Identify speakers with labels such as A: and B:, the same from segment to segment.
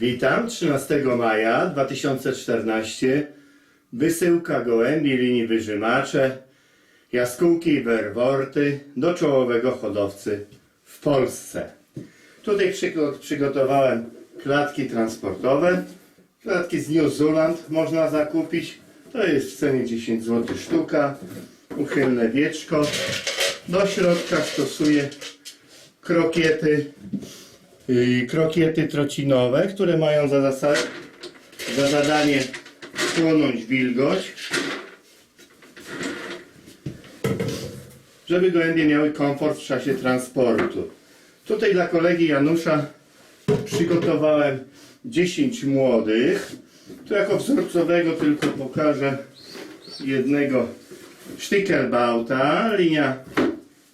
A: Witam, 13 maja 2014. Wysyłka gołębi linii wyżymacze, jaskółki i werworty do czołowego hodowcy w Polsce. Tutaj przygo- przygotowałem klatki transportowe. Klatki z New Zealand można zakupić. To jest w cenie 10 zł sztuka. Uchylne wieczko. Do środka stosuję krokiety krokiety trocinowe, które mają za, za zadanie chłonąć wilgoć, żeby gołębie miały komfort w czasie transportu. Tutaj dla kolegi Janusza przygotowałem 10 młodych. Tu jako wzorcowego tylko pokażę jednego Sztykelbauta, linia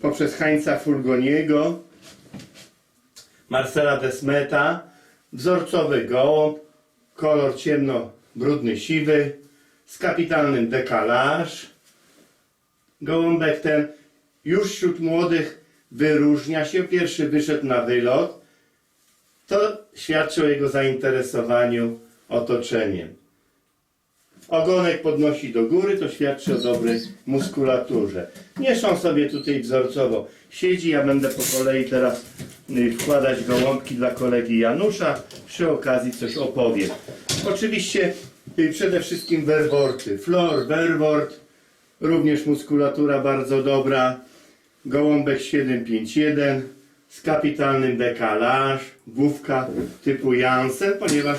A: poprzez Hańca Fulgoniego, Marcela Desmeta, wzorcowy gołąb, kolor ciemno-brudny siwy, z kapitalnym dekalaż. Gołąbek ten już wśród młodych wyróżnia się. Pierwszy wyszedł na wylot. To świadczy o jego zainteresowaniu otoczeniem. Ogonek podnosi do góry, to świadczy o dobrej muskulaturze. Mieszą sobie tutaj wzorcowo. Siedzi, ja będę po kolei teraz wkładać gołąbki dla kolegi Janusza. Przy okazji coś opowiem. Oczywiście y, przede wszystkim werworty. Flor, werwort, również muskulatura bardzo dobra. Gołąbek 751 z kapitalnym dekalaż, główka typu Jansen, ponieważ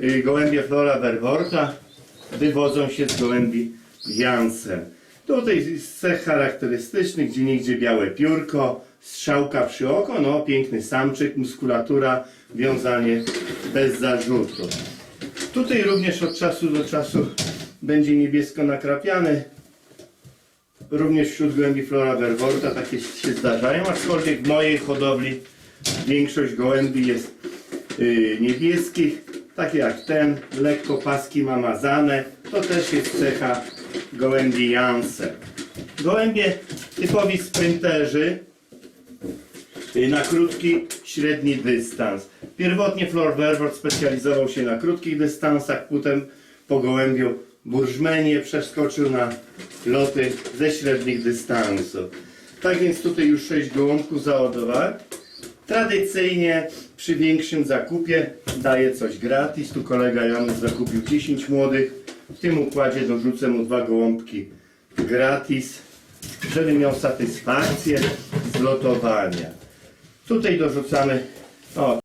A: y, gołębie Flora Werworta wywodzą się z gołębi Jansen. Tutaj z cech charakterystycznych, gdzie niegdzie białe piórko, strzałka przy oko, no piękny samczyk, muskulatura, wiązanie bez zarzutu. Tutaj również od czasu do czasu będzie niebiesko nakrapiany. Również wśród gołębi Flora Verworta takie się zdarzają, aczkolwiek w mojej hodowli większość gołębi jest yy, niebieskich, takie jak ten, lekko paski ma mazane, to też jest cecha gołębi Jansen. Gołębie typowi sprinterzy na krótki, średni dystans. Pierwotnie Flor specjalizował się na krótkich dystansach, potem po gołębiu Burzmenie przeskoczył na loty ze średnich dystansów. Tak więc tutaj już 6 gołąbków załadowałem. Tradycyjnie przy większym zakupie daję coś gratis. Tu kolega Janusz zakupił 10 młodych. W tym układzie dorzucę mu dwa gołąbki gratis, żeby miał satysfakcję z lotowania. Tutaj dorzucamy. O,